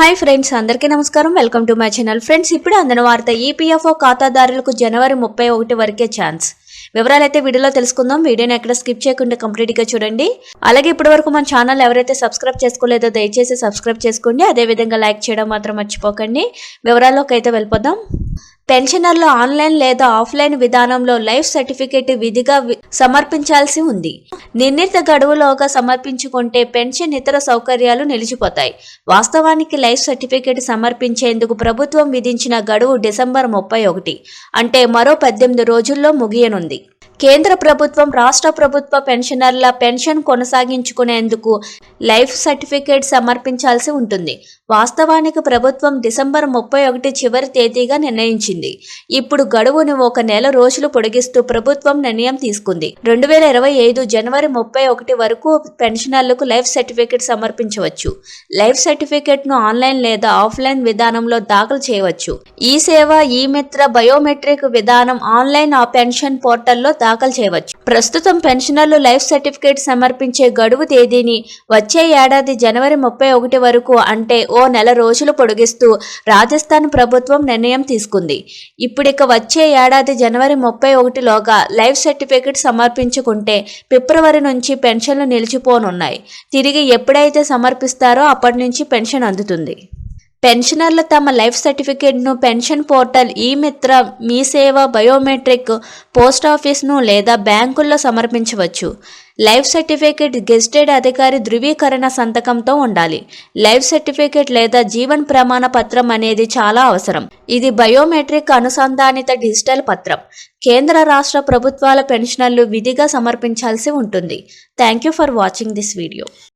Hi friends అందరికీ నమస్కారం. Welcome to my channel. Friends ఇప్పుడు అందిన వార్త ఈపీఎఫ్ఓ ఖాతాదారులకు జనవరి ముప్పై ఒకటి వరకే ఛాన్స్. వివరాలు అయితే వీడియోలో తెలుసుకుందాం. వీడియోని ఎక్కడ స్కిప్ చేయకుండా కంప్లీట్గా చూడండి. అలాగే ఇప్పటి వరకు మన ఛానల్ ఎవరైతే సబ్స్క్రైబ్ చేసుకోలేదో దయచేసి సబ్స్క్రైబ్ చేసుకోండి. అదేవిధంగా లైక్ చేయడం మాత్రం మర్చిపోకండి. వివరాల్లోకి అయితే వెళ్ళిపోదాం. పెన్షనర్లు ఆన్లైన్ లేదా ఆఫ్లైన్ విధానంలో లైఫ్ సర్టిఫికేట్ విధిగా వి- సమర్పించాల్సి ఉంది. నిర్ణీత గడువులోగా సమర్పించుకుంటే పెన్షన్ ఇతర సౌకర్యాలు నిలిచిపోతాయి. వాస్తవానికి లైఫ్ సర్టిఫికేట్ సమర్పించేందుకు ప్రభుత్వం విధించిన గడువు డిసెంబర్ ముప్పై ఒకటి అంటే మరో పద్దెనిమిది రోజుల్లో ముగియనుంది. కేంద్ర ప్రభుత్వం రాష్ట్ర ప్రభుత్వ పెన్షనర్ల పెన్షన్ కొనసాగించుకునేందుకు లైఫ్ సర్టిఫికేట్ సమర్పించాల్సి ఉంటుంది. వాస్తవానికి ప్రభుత్వం డిసెంబర్ ముప్పై ఒకటి చివరి తేదీగా నిర్ణయించింది. ఇప్పుడు గడువును ఒక నెల రోజులు పొడిగిస్తూ ప్రభుత్వం నిర్ణయం తీసుకుంది. రెండు వేల ఇరవై ఐదు జనవరి ముప్పై ఒకటి వరకు పెన్షనర్లకు లైఫ్ సర్టిఫికేట్ సమర్పించవచ్చు. లైఫ్ సర్టిఫికేట్ను ఆన్లైన్ లేదా ఆఫ్లైన్ విధానంలో దాఖలు చేయవచ్చు. ఈ సేవ ఈ మిత్ర బయోమెట్రిక్ విధానం ఆన్లైన్ ఆ పెన్షన్ పోర్టల్లో దాఖలు చేయవచ్చు. ప్రస్తుతం పెన్షనర్లు లైఫ్ సర్టిఫికేట్ సమర్పించే గడువు తేదీని వచ్చే ఏడాది జనవరి ముప్పై ఒకటి వరకు అంటే ఓ నెల రోజులు పొడిగిస్తూ రాజస్థాన్ ప్రభుత్వం నిర్ణయం తీసుకుంది. ఇప్పుడిక వచ్చే ఏడాది జనవరి ముప్పై ఒకటిలోగా లైఫ్ సర్టిఫికేట్ సమర్పించుకుంటే ఫిబ్రవరి నుంచి పెన్షన్లు నిలిచిపోనున్నాయి. తిరిగి ఎప్పుడైతే సమర్పిస్తారో అప్పటి నుంచి పెన్షన్ అందుతుంది. పెన్షనర్లు తమ లైఫ్ సర్టిఫికేట్ను పెన్షన్ పోర్టల్ ఈ మిత్ర మీ సేవ బయోమెట్రిక్ పోస్ట్ ఆఫీస్ను లేదా బ్యాంకుల్లో సమర్పించవచ్చు. లైఫ్ సర్టిఫికేట్ గెజిటెడ్ అధికారి ధృవీకరణ సంతకంతో ఉండాలి. లైఫ్ సర్టిఫికేట్ లేదా జీవన్ ప్రమాణ పత్రం అనేది చాలా అవసరం. ఇది బయోమెట్రిక్ అనుసంధానిత డిజిటల్ పత్రం. కేంద్ర రాష్ట్ర ప్రభుత్వాల పెన్షనర్లు విధిగా సమర్పించాల్సి ఉంటుంది. Thank you for watching this video.